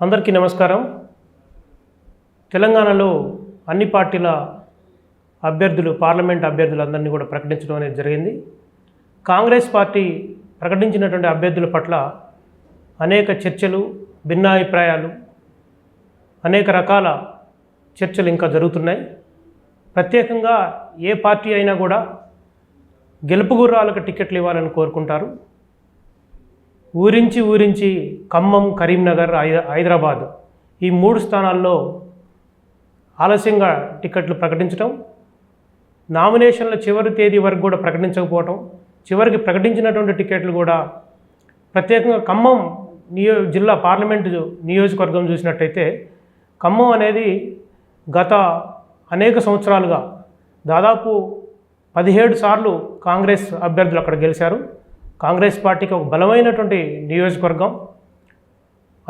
అందరికీ నమస్కారం. తెలంగాణలో అన్ని పార్టీల అభ్యర్థులు పార్లమెంట్ అభ్యర్థులందరినీ కూడా ప్రకటించడం అనేది జరిగింది. కాంగ్రెస్ పార్టీ ప్రకటించినటువంటి అభ్యర్థుల పట్ల అనేక చర్చలు భిన్నాభిప్రాయాలు అనేక రకాల చర్చలు ఇంకా జరుగుతున్నాయి. ప్రత్యేకంగా ఏ పార్టీ అయినా కూడా గెలుపు గుర్రాలకు టికెట్లు ఇవ్వాలని కోరుకుంటారు. ఊరించి ఊరించి ఖమ్మం కరీంనగర్ హైదరాబాద్ ఈ మూడు స్థానాల్లో ఆలస్యంగా టికెట్లు ప్రకటించడం నామినేషన్ల చివరి తేదీ వరకు కూడా ప్రకటించకపోవటం చివరికి ప్రకటించినటువంటి టికెట్లు కూడా ప్రత్యేకంగా ఖమ్మం నియో జిల్లా పార్లమెంటు నియోజకవర్గం చూసినట్టయితే ఖమ్మం అనేది గత అనేక సంవత్సరాలుగా దాదాపు పదిహేడు సార్లు కాంగ్రెస్ అభ్యర్థులు అక్కడ గెలిచారు. కాంగ్రెస్ పార్టీకి ఒక బలమైనటువంటి నియోజకవర్గం.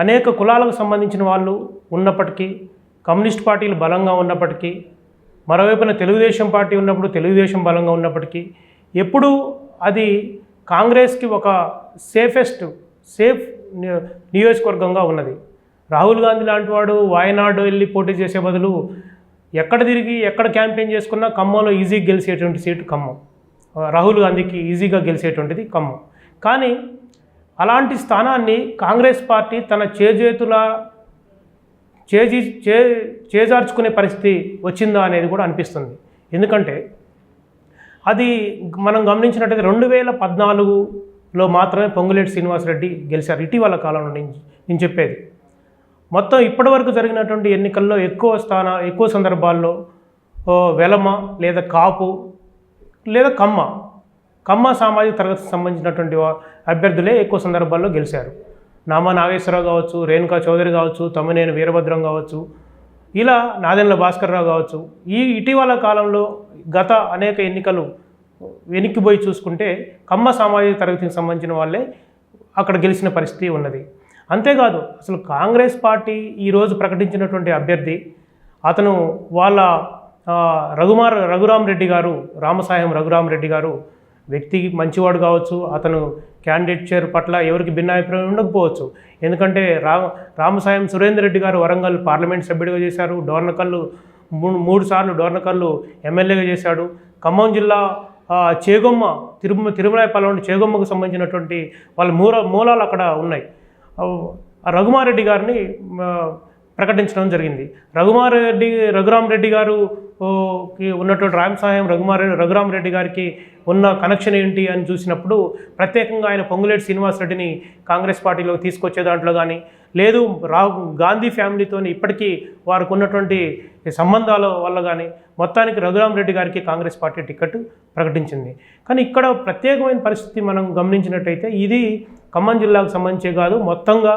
అనేక కులాలకు సంబంధించిన వాళ్ళు ఉన్నప్పటికీ కమ్యూనిస్ట్ పార్టీలు బలంగా ఉన్నప్పటికీ మరోవైపున తెలుగుదేశం పార్టీ ఉన్నప్పుడు తెలుగుదేశం బలంగా ఉన్నప్పటికీ ఎప్పుడూ అది కాంగ్రెస్కి ఒక సేఫెస్ట్ సేఫ్ నియోజకవర్గంగా ఉన్నది. రాహుల్ గాంధీ లాంటి వాడు వాయనాడు వెళ్ళి పోటీ చేసే బదులు ఎక్కడ తిరిగి ఎక్కడ క్యాంపెయిన్ చేసుకున్నా ఖమ్మంలో ఈజీగా గెలిచేటువంటి సీటు ఖమ్మం. రాహుల్ గాంధీకి ఈజీగా గెలిచేటువంటిది ఖమ్మం. కానీ అలాంటి స్థానాన్ని కాంగ్రెస్ పార్టీ తన చేజేతుల చేజి చే చేజార్చుకునే పరిస్థితి వచ్చిందా అనేది కూడా అనిపిస్తుంది. ఎందుకంటే అది మనం గమనించినట్టయితే రెండు వేల పద్నాలుగులో మాత్రమే పొంగులేటి శ్రీనివాసరెడ్డి గెలిచారు. ఇటీవల కాలంలో నేను నేను చెప్పేది. మొత్తం ఇప్పటివరకు జరిగినటువంటి ఎన్నికల్లో ఎక్కువ స్థాన ఎక్కువ సందర్భాల్లో వెలమ లేదా కాపు లేదా కమ్మ. కమ్మ సామాజిక తరగతికి సంబంధించినటువంటి అభ్యర్థులే ఎక్కువ సందర్భాల్లో గెలిచారు. నామా నాగేశ్వరరావు కావచ్చు రేణుకా చౌదరి కావచ్చు తమ్మినేని వీరభద్రం కావచ్చు ఇలా నాదెండ్ల భాస్కర్రావు కావచ్చు. ఈ ఇటీవల కాలంలో గత అనేక ఎన్నికలు వెనక్కిపోయి చూసుకుంటే కమ్మ సామాజిక తరగతికి సంబంధించిన వాళ్ళే అక్కడ గెలిచిన పరిస్థితి ఉన్నది. అంతేకాదు అసలు కాంగ్రెస్ పార్టీ ఈరోజు ప్రకటించినటువంటి అభ్యర్థి అతను వాళ్ళ రఘుమార్ రఘురామ్ రెడ్డి గారు రామసాయం రఘురామ్ రెడ్డి గారు వ్యక్తి మంచివాడు కావచ్చు అతను క్యాండిడేట్ చైర్ పట్ల ఎవరికి భిన్నాభిప్రాయం ఉండకపోవచ్చు. ఎందుకంటే రా రామసాయం సురేందర్ రెడ్డి గారు వరంగల్ పార్లమెంట్ సభ్యుడిగా చేశారు డోర్నకల్లు మూడు మూడు సార్లు డోర్నకల్లు ఎమ్మెల్యేగా చేశాడు. ఖమ్మం జిల్లా చేగొమ్మ తిరుమ తిరుమలాయపాలెం చేగొమ్మకు సంబంధించినటువంటి వాళ్ళ మూల మూలాలు అక్కడ ఉన్నాయి. ఆ రఘుమారెడ్డి గారిని ప్రకటించడం జరిగింది. రఘుమారెడ్డి రఘురామరెడ్డి గారు కి ఉన్నటువంటి రామ్ సాయం రఘురామరెడ్డి గారికి ఉన్న కనెక్షన్ ఏంటి అని చూసినప్పుడు ప్రత్యేకంగా ఆయన పొంగులేటి శ్రీనివాసరెడ్డిని కాంగ్రెస్ పార్టీలో తీసుకొచ్చే దాంట్లో కానీ లేదు రా గాంధీ ఫ్యామిలీతో ఇప్పటికీ వారికి ఉన్నటువంటి సంబంధాల వల్ల కానీ మొత్తానికి రఘురామరెడ్డి గారికి కాంగ్రెస్ పార్టీ టికెట్ ప్రకటించింది. కానీ ఇక్కడ ప్రత్యేకమైన పరిస్థితి మనం గమనించినట్టయితే ఇది ఖమ్మం జిల్లాకు సంబంధించే కాదు మొత్తంగా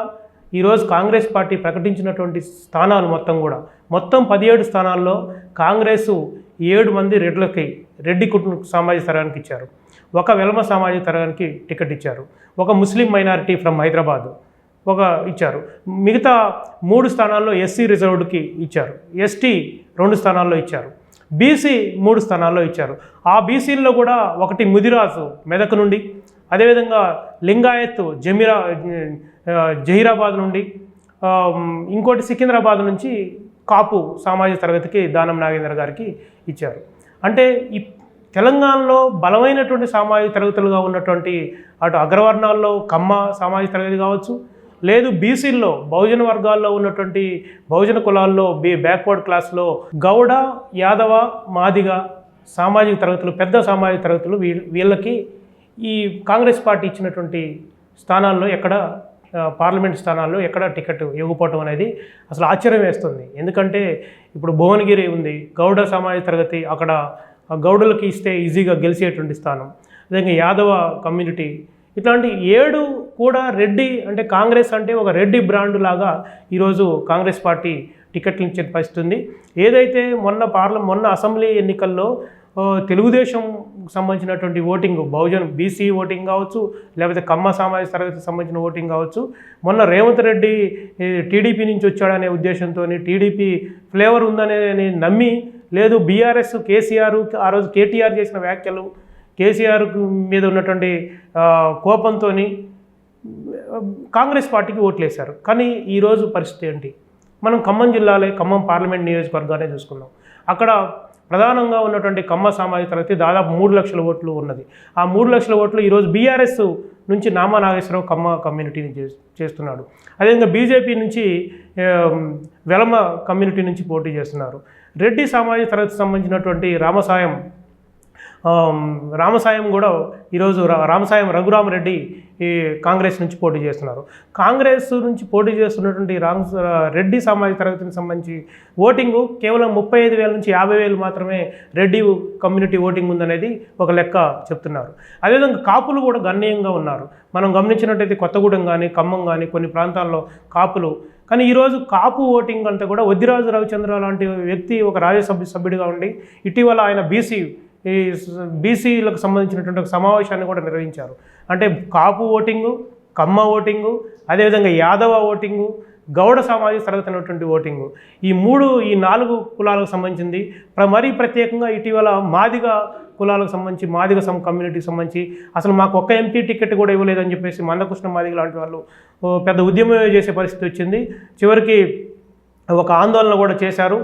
ఈరోజు కాంగ్రెస్ పార్టీ ప్రకటించినటువంటి స్థానాలు మొత్తం కూడా. మొత్తం పదిహేడు స్థానాల్లో కాంగ్రెసు ఏడు మంది రెడ్లకి రెడ్డి కుటుంబ సామాజిక తరగానికి ఇచ్చారు. ఒక వెలమ సామాజిక తరగానికి టికెట్ ఇచ్చారు. ఒక ముస్లిం మైనారిటీ ఫ్రమ్ హైదరాబాద్ ఒక ఇచ్చారు. మిగతా మూడు స్థానాల్లో ఎస్సీ రిజర్వ్డ్కి ఇచ్చారు. ఎస్టీ రెండు స్థానాల్లో ఇచ్చారు. బీసీ మూడు స్థానాల్లో ఇచ్చారు. ఆ బీసీల్లో కూడా ఒకటి ముదిరాజు మెదక్ నుండి అదేవిధంగా లింగాయత్ జమీరా జహీరాబాద్ నుండి ఇంకోటి సికింద్రాబాద్ నుంచి కాపు సామాజిక తరగతికి దానం నాగేంద్ర గారికి ఇచ్చారు. అంటే ఈ తెలంగాణలో బలమైనటువంటి సామాజిక తరగతులుగా ఉన్నటువంటి అటు అగ్రవర్ణాల్లో కమ్మ సామాజిక తరగతి కావచ్చు లేదు బీసీల్లో బహుజన వర్గాల్లో ఉన్నటువంటి బహుజన కులాల్లో బీ బ్యాక్వర్డ్ క్లాస్లో గౌడ యాదవ మాదిగ సామాజిక తరగతులు పెద్ద సామాజిక తరగతులు వీళ్ళకి ఈ కాంగ్రెస్ పార్టీ ఇచ్చినటువంటి స్థానాల్లో ఎక్కడ పార్లమెంట్ స్థానాల్లో ఎక్కడ టికెట్ ఇవ్వకపోవటం అనేది అసలు ఆశ్చర్యం వేస్తుంది. ఎందుకంటే ఇప్పుడు భువనగిరి ఉంది గౌడ సమాజ తరగతి అక్కడ గౌడలకి గౌడులకి ఇస్తే ఈజీగా గెలిచేటువంటి స్థానం. అదేవిధంగా యాదవ కమ్యూనిటీ. ఇట్లాంటి ఏడు కూడా రెడ్డి అంటే కాంగ్రెస్ అంటే ఒక రెడ్డి బ్రాండ్ లాగా ఈరోజు కాంగ్రెస్ పార్టీ టికెట్లు ఇచ్చే పరిస్థితి ఉంది. ఏదైతే మొన్న పార్ల మొన్న అసెంబ్లీ ఎన్నికల్లో తెలుగుదేశం సంబంధించినటువంటి ఓటింగ్ బహుజన్ బీసీ ఓటింగ్ కావచ్చు లేకపోతే కమ్మ సామాజిక తరగతికి సంబంధించిన ఓటింగ్ కావచ్చు. మొన్న రేవంత్ రెడ్డి టీడీపీ నుంచి వచ్చాడనే ఉద్దేశంతో టీడీపీ ఫ్లేవర్ ఉందనే అని నమ్మి లేదు బీఆర్ఎస్ కేసీఆర్ ఆ రోజు కేటీఆర్ చేసిన వ్యాఖ్యలు కేసీఆర్ మీద ఉన్నటువంటి కోపంతో కాంగ్రెస్ పార్టీకి ఓట్లేశారు. కానీ ఈరోజు పరిస్థితి ఏంటి? మనం ఖమ్మం జిల్లాలే ఖమ్మం పార్లమెంట్ నియోజకవర్గానే చూసుకున్నాం అక్కడ ప్రధానంగా ఉన్నటువంటి కమ్మ సామాజిక తరగతి దాదాపు మూడు లక్షల ఓట్లు ఉన్నది. ఆ మూడు లక్షల ఓట్లు ఈరోజు బీఆర్ఎస్ నుంచి నామా నాగేశ్వరరావు కమ్మ కమ్యూనిటీని చే- చేస్తున్నాడు. అదేవిధంగా బీజేపీ నుంచి వెలమ కమ్యూనిటీ నుంచి పోటీ చేస్తున్నారు. రెడ్డి సామాజిక తరగతికి సంబంధించినటువంటి రామసాయం రామసాయం కూడా ఈరోజు రామసాయం రఘురామరెడ్డి ఈ కాంగ్రెస్ నుంచి పోటీ చేస్తున్నారు. కాంగ్రెస్ నుంచి పోటీ చేస్తున్నటువంటి రామ్ రెడ్డి సామాజిక తరగతికి సంబంధించి ఓటింగు కేవలం ముప్పై ఐదు వేల నుంచి యాభై వేలు మాత్రమే రెడ్డి కమ్యూనిటీ ఓటింగ్ ఉందనేది ఒక లెక్క చెప్తున్నారు. అదేవిధంగా కాపులు కూడా గణనీయంగా ఉన్నారు. మనం గమనించినట్టయితే కొత్తగూడెం కానీ ఖమ్మం కానీ కొన్ని ప్రాంతాల్లో కాపులు. కానీ ఈరోజు కాపు ఓటింగ్ అంతా కూడా వద్దిరాజు రవిచంద్ర లాంటి వ్యక్తి ఒక రాజ్యసభ సభ్యుడిగా ఉండి ఇటీవల ఆయన బీసీ ఈ బీసీలకు సంబంధించినటువంటి ఒక సమావేశాన్ని కూడా నిర్వహించారు. అంటే కాపు ఓటింగు కమ్మ ఓటింగు అదేవిధంగా యాదవ ఓటింగు గౌడ సామాజిక తరగతి అనేటువంటి ఓటింగు. ఈ మూడు ఈ నాలుగు కులాలకు సంబంధించింది. ప్ర- మరీ ప్రత్యేకంగా ఇటీవల మాదిగ కులాలకు సంబంధించి మాదిగ సమ కమ్యూనిటీకి సంబంధించి అసలు మాకు ఒక్క ఎంపీ టికెట్ కూడా ఇవ్వలేదని చెప్పేసి మందకృష్ణ మాదిగ లాంటి వాళ్ళు పెద్ద ఉద్యమం చేసే పరిస్థితి వచ్చింది. చివరికి ఒక ఆందోళన కూడా చేశారు.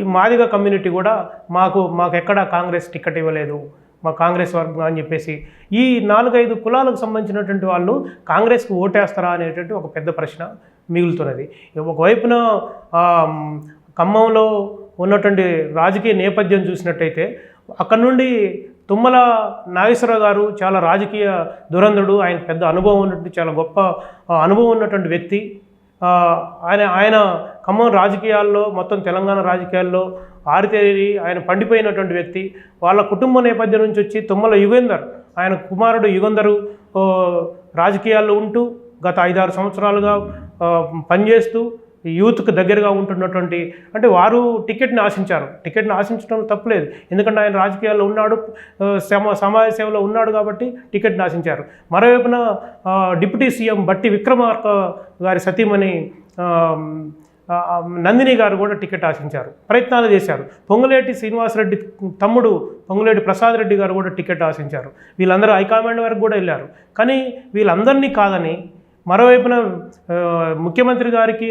ఈ మాదిగ కమ్యూనిటీ కూడా మాకు మాకు ఎక్కడ కాంగ్రెస్ టికెట్ ఇవ్వలేదు. మా కాంగ్రెస్ వర్గం అని చెప్పేసి. ఈ నాలుగైదు కులాలకు సంబంధించినటువంటి వాళ్ళు కాంగ్రెస్కి ఓటేస్తారా అనేటువంటి ఒక పెద్ద ప్రశ్న మిగులుతున్నది. ఒకవైపున ఖమ్మంలో ఉన్నటువంటి రాజకీయ నేపథ్యం చూసినట్టయితే అక్కడ నుండి తుమ్మల నాగేశ్వరరావు గారు చాలా రాజకీయ దురంధుడు ఆయన పెద్ద అనుభవం ఉన్నటువంటి చాలా గొప్ప అనుభవం ఉన్నటువంటి వ్యక్తి. ఆయన ఆయన ఖమ్మం రాజకీయాల్లో మొత్తం తెలంగాణ రాజకీయాల్లో ఆరితేరి ఆయన పండిపోయినటువంటి వ్యక్తి. వాళ్ళ కుటుంబ నేపథ్యం నుంచి వచ్చి తుమ్మల యుగేందర్. ఆయన కుమారుడు యుగంధరు రాజకీయాల్లో ఉంటూ గత ఐదారు సంవత్సరాలుగా పనిచేస్తూ యూత్కు దగ్గరగా ఉంటున్నటువంటి అంటే వారు టికెట్ని ఆశించారు. టికెట్ని ఆశించడం తప్పులేదు. ఎందుకంటే ఆయన రాజకీయాల్లో ఉన్నాడు సమ సమాజ సేవలో ఉన్నాడు కాబట్టి టికెట్ని ఆశించారు. మరోవైపున డిప్యూటీ సీఎం బట్టి విక్రమార్క గారి సతీమణి నందిని గారు కూడా టికెట్ ఆశించారు. ప్రయత్నాలు చేశారు. పొంగులేటి శ్రీనివాసరెడ్డి తమ్ముడు పొంగులేటి ప్రసాద్ రెడ్డి గారు కూడా టికెట్ ఆశించారు. వీళ్ళందరూ హైకమాండ్ వరకు కూడా వెళ్ళారు. కానీ వీళ్ళందరినీ కాదని మరోవైపున ముఖ్యమంత్రి గారికి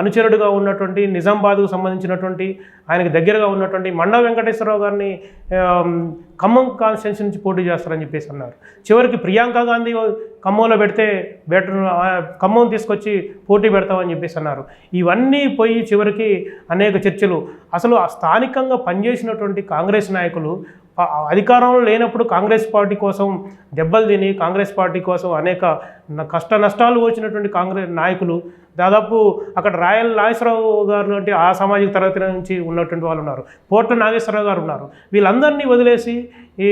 అనుచరుడుగా ఉన్నటువంటి నిజామాబాద్కు సంబంధించినటువంటి ఆయనకు దగ్గరగా ఉన్నటువంటి మండ వెంకటేశ్వరరావు గారిని ఖమ్మం కాన్స్టిట్యున్సీ నుంచి పోటీ చేస్తారని చెప్పేసి అన్నారు. చివరికి ప్రియాంక గాంధీ ఖమ్మంలో పెడితే బెటర్ ఖమ్మం తీసుకొచ్చి పోటీ పెడతామని చెప్పేసి అన్నారు. ఇవన్నీ పోయి చివరికి అనేక చర్చలు. అసలు ఆ స్థానికంగా పనిచేసినటువంటి కాంగ్రెస్ నాయకులు అధికారంలో లేనప్పుడు కాంగ్రెస్ పార్టీ కోసం దెబ్బలు తిని కాంగ్రెస్ పార్టీ కోసం అనేక కష్ట నష్టాలు వచ్చినటువంటి కాంగ్రెస్ నాయకులు దాదాపు అక్కడ రాయల్ నాగేశ్వరరావు గారు లాంటి ఆ సామాజిక తరగతి నుంచి ఉన్నటువంటి వాళ్ళు ఉన్నారు. పోట్ల నాగేశ్వరరావు గారు ఉన్నారు. వీళ్ళందరినీ వదిలేసి ఈ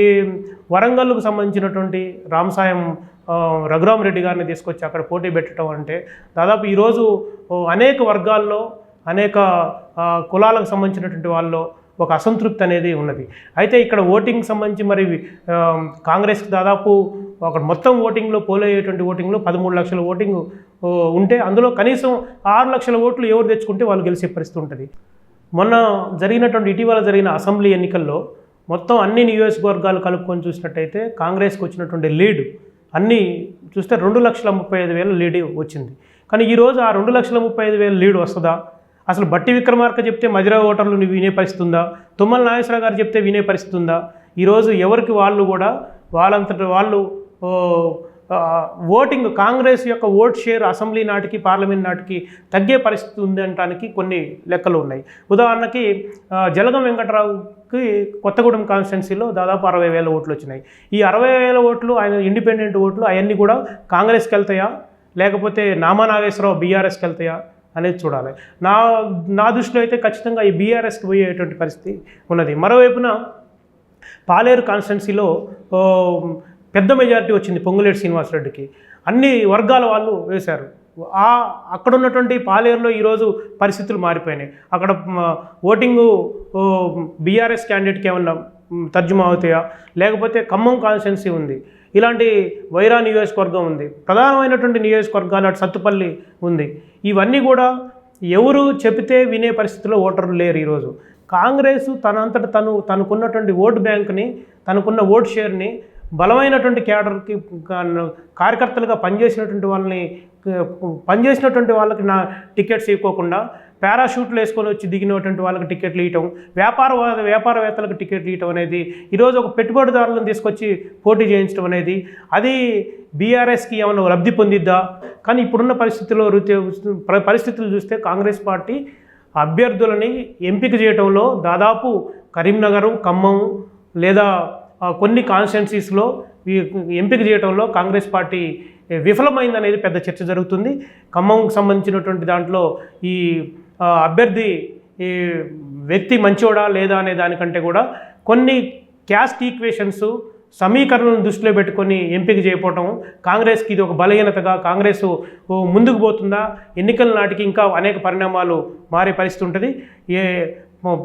వరంగల్కు సంబంధించినటువంటి రామసాయం రఘురామ్ రెడ్డి గారిని తీసుకొచ్చి అక్కడ పోటీ పెట్టడం అంటే దాదాపు ఈరోజు అనేక వర్గాల్లో అనేక కులాలకు సంబంధించినటువంటి వాళ్ళు ఒక అసంతృప్తి అనేది ఉన్నది. అయితే ఇక్కడ ఓటింగ్ సంబంధించి మరి కాంగ్రెస్కి దాదాపు ఒక మొత్తం ఓటింగ్లో పోలయ్యేటువంటి ఓటింగ్లో పదమూడు లక్షల ఓటింగ్ ఉంటే అందులో కనీసం ఆరు లక్షల ఓట్లు ఎవరు తెచ్చుకుంటే వాళ్ళు గెలిచే పరిస్థితి ఉంటుంది. మొన్న జరిగినటువంటి ఇటీవల జరిగిన అసెంబ్లీ ఎన్నికల్లో మొత్తం అన్ని నియోజకవర్గాలు కలుపుకొని చూసినట్టయితే కాంగ్రెస్కి వచ్చినటువంటి లీడ్ అన్నీ చూస్తే రెండు లక్షల ముప్పై ఐదు వేల లీడ్ వచ్చింది. కానీ ఈరోజు ఆ రెండు లక్షల ముప్పై ఐదు వేల లీడ్ వస్తుందా? అసలు బట్టి విక్రమార్క చెప్తే మధిరా ఓటర్లు నువ్వు వినే పరిస్థితి ఉందా తుమ్మల నాగేశ్వరరావు గారు చెప్తే వినే పరిస్థితి ఉందా ఈరోజు ఎవరికి వాళ్ళు కూడా వాళ్ళంతట వాళ్ళు ఓటింగ్ కాంగ్రెస్ యొక్క ఓట్ షేర్ అసెంబ్లీ నాటికి పార్లమెంట్ నాటికి తగ్గే పరిస్థితి ఉంది కొన్ని లెక్కలు ఉన్నాయి. ఉదాహరణకి జలగం వెంకటరావుకి కొత్తగూడెం కాన్స్టిట్యున్సీలో దాదాపు అరవై వేల ఓట్లు వచ్చినాయి. ఈ అరవై వేల ఓట్లు ఆయన ఇండిపెండెంట్ ఓట్లు అవన్నీ కూడా కాంగ్రెస్కి వెళ్తాయా? లేకపోతే నామా నాగేశ్వరరావు బీఆర్ఎస్కి వెళ్తాయా? అనేది చూడాలి. నా నా దృష్టిలో అయితే ఖచ్చితంగా ఈ బీఆర్ఎస్కి పోయేటువంటి పరిస్థితి ఉన్నది. మరోవైపున పాలేరు కాన్స్టిట్యున్సీలో పెద్ద మెజారిటీ వచ్చింది పొంగులేటి శ్రీనివాసరెడ్డికి. అన్ని వర్గాల వాళ్ళు వేశారు. ఆ అక్కడ ఉన్నటువంటి పాలేరులో ఈరోజు పరిస్థితులు మారిపోయినాయి. అక్కడ ఓటింగు బీఆర్ఎస్ క్యాండిడేట్కి ఏమన్నా తర్జుమా అవుతాయా? లేకపోతే ఖమ్మం కాన్స్టిట్యున్సీ ఉంది. ఇలాంటి వైరా నియోజకవర్గం ఉంది. ప్రధానమైనటువంటి నియోజకవర్గాలు అటు సత్తుపల్లి ఉంది. ఇవన్నీ కూడా ఎవరు చెబితే వినే పరిస్థితిలో ఓటర్లు లేరు ఈరోజు. కాంగ్రెస్ తనంతట తను తనకున్నటువంటి ఓటు బ్యాంక్ని తనకున్న ఓటు షేర్ని బలమైనటువంటి క్యాడర్కి కార్యకర్తలుగా పనిచేసినటువంటి వాళ్ళని పనిచేసినటువంటి వాళ్ళకి నా టికెట్స్ ఇవ్వకుండా పారాషూట్లు వేసుకొని వచ్చి దిగినటువంటి వాళ్ళకి టికెట్లు ఇవ్వటం వ్యాపార వ్యాపారవేత్తలకు టికెట్లు ఇవ్వటం అనేది ఈరోజు ఒక పెట్టుబడిదారులను తీసుకొచ్చి పోటీ చేయించడం అనేది అది బీఆర్ఎస్కి ఏమైనా లబ్ధి పొందిద్దా? కానీ ఇప్పుడున్న పరిస్థితుల్లో పరిస్థితులు చూస్తే కాంగ్రెస్ పార్టీ అభ్యర్థులని ఎంపిక చేయటంలో దాదాపు కరీంనగరం ఖమ్మం లేదా కొన్ని కాన్స్టిట్యున్సీస్లో ఈ ఎంపిక చేయటంలో కాంగ్రెస్ పార్టీ విఫలమైందనేది పెద్ద చర్చ జరుగుతుంది. ఖమ్మంకి సంబంధించినటువంటి దాంట్లో ఈ అభ్యర్థి ఈ వ్యక్తి మంచోడా లేదా అనే దానికంటే కూడా కొన్ని క్యాస్ట్ ఈక్వేషన్స్ సమీకరణను దృష్టిలో పెట్టుకొని ఎంపిక చేయకపోవటం కాంగ్రెస్కి ఇది ఒక బలహీనతగా కాంగ్రెస్ ముందుకు పోతుందా ఎన్నికల నాటికి ఇంకా అనేక పరిణామాలు మారే పరిస్థితి ఉంటుంది. ఏ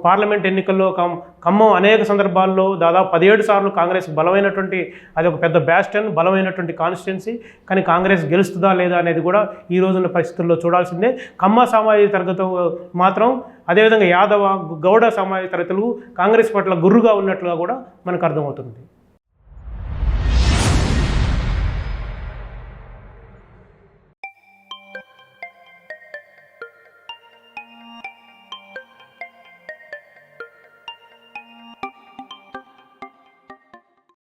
పార్లమెంట్ ఎన్నికల్లో కమ్ ఖమ్మం అనేక సందర్భాల్లో దాదాపు పదిహేడు సార్లు కాంగ్రెస్ బలమైనటువంటి అది ఒక పెద్ద బ్యాస్టన్ బలమైనటువంటి కాన్స్టిట్యున్సీ కానీ కాంగ్రెస్ గెలుస్తుందా లేదా అనేది కూడా ఈ రోజున పరిస్థితుల్లో చూడాల్సిందే. ఖమ్మ సామాజిక తరగతి మాత్రం అదేవిధంగా యాదవ గౌడ సామాజిక తరగతులు కాంగ్రెస్ పట్ల గుర్రుగా ఉన్నట్లుగా కూడా మనకు అర్థమవుతుంది.